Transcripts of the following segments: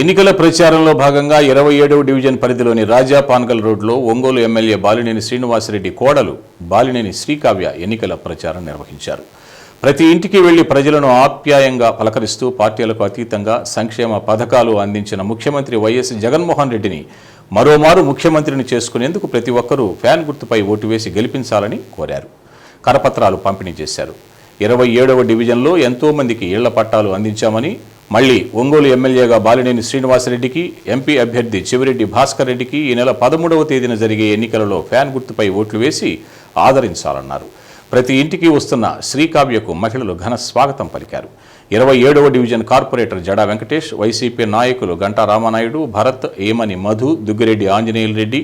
ఎన్నికల ప్రచారంలో భాగంగా ఇరవై ఏడవ డివిజన్ పరిధిలోని రాజా పాన్గల్ రోడ్లో ఒంగోలు ఎమ్మెల్యే బాలినేని శ్రీనివాసరెడ్డి కోడలు బాలినేని శ్రీకావ్య ఎన్నికల ప్రచారం నిర్వహించారు. ప్రతి ఇంటికి వెళ్ళి ప్రజలను ఆప్యాయంగా పలకరిస్తూ పార్టీలకు అతీతంగా సంక్షేమ పథకాలు అందించిన ముఖ్యమంత్రి వైఎస్ జగన్మోహన్ రెడ్డిని మరోమారు ముఖ్యమంత్రిని చేసుకునేందుకు ప్రతి ఒక్కరూ ఫ్యాన్ గుర్తుపై ఓటు వేసి గెలిపించాలని కోరారు. కరపత్రాలు పంపిణీ చేశారు. ఇరవై ఏడవ డివిజన్లో ఎంతోమందికి ఇళ్ళ పట్టాలు అందించామని మళ్ళీ ఒంగోలు ఎమ్మెల్యేగా బాలినేని శ్రీనివాసరెడ్డికి ఎంపీ అభ్యర్థి చెవిరెడ్డి భాస్కర్ రెడ్డికి ఈ నెల పదమూడవ తేదీన జరిగే ఎన్నికలలో ఫ్యాన్ గుర్తుపై ఓట్లు వేసి ఆదరించాలన్నారు. ప్రతి ఇంటికి వస్తున్న శ్రీకావ్యకు మహిళలు ఘన స్వాగతం పలికారు. ఇరవై ఏడవ division corporator Jada Venkatesh YCP నాయకులు గంటా రామానాయుడు భరత్ ఏమని మధు దుగ్గిరెడ్డి ఆంజనేయుల రెడ్డి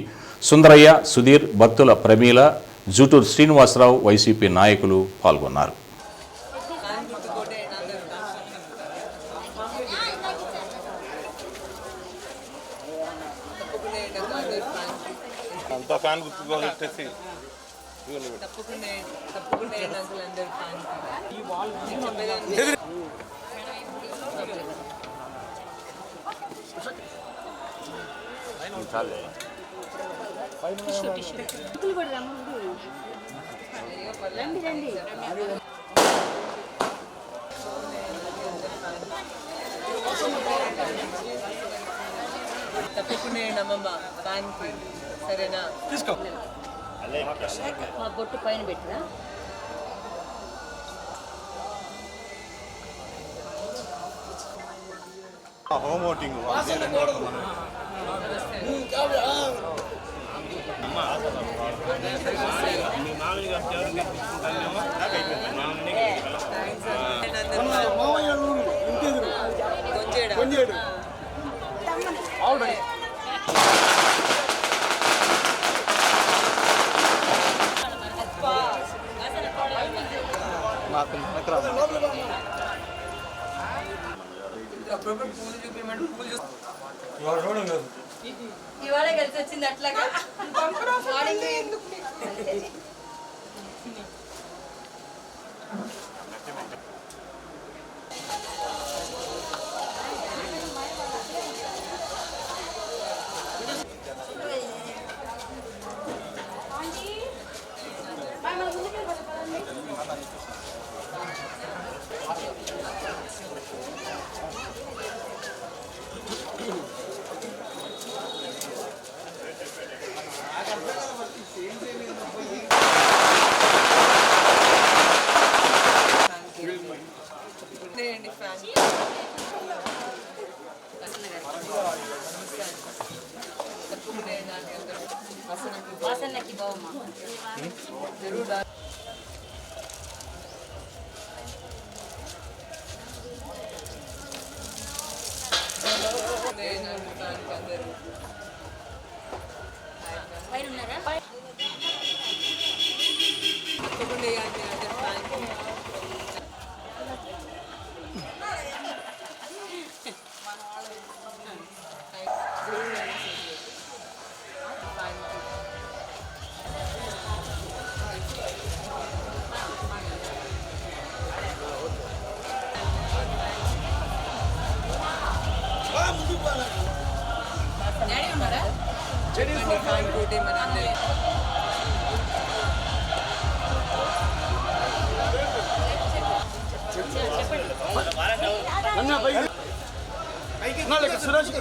సుందరయ్య సుధీర్ బత్తుల ప్రమీల జూటూరు శ్రీనివాసరావు వైసీపీ నాయకులు పాల్గొన్నారు. అంతా ఫ్యాన్ గుర్తుగా పెట్టేసి తప్పకుండా తప్పకుండా అంకుల్ అందరు ఫ్యాన్ చెప్పేదాన్ని తప్పకుండా అమ్మమ్మ ఫ్యాన్కి సరేనా? మా బొట్టు పైన పెట్టినా? హోమ్ ఓటింగ్ కొంచెం చూసి ఇవాళ కలిసి వచ్చింది అట్లాగా. చేయండి అసలు వాసనకి బావమ్మా ఫ్యాన్ కోటే మన అందరూ సురేష్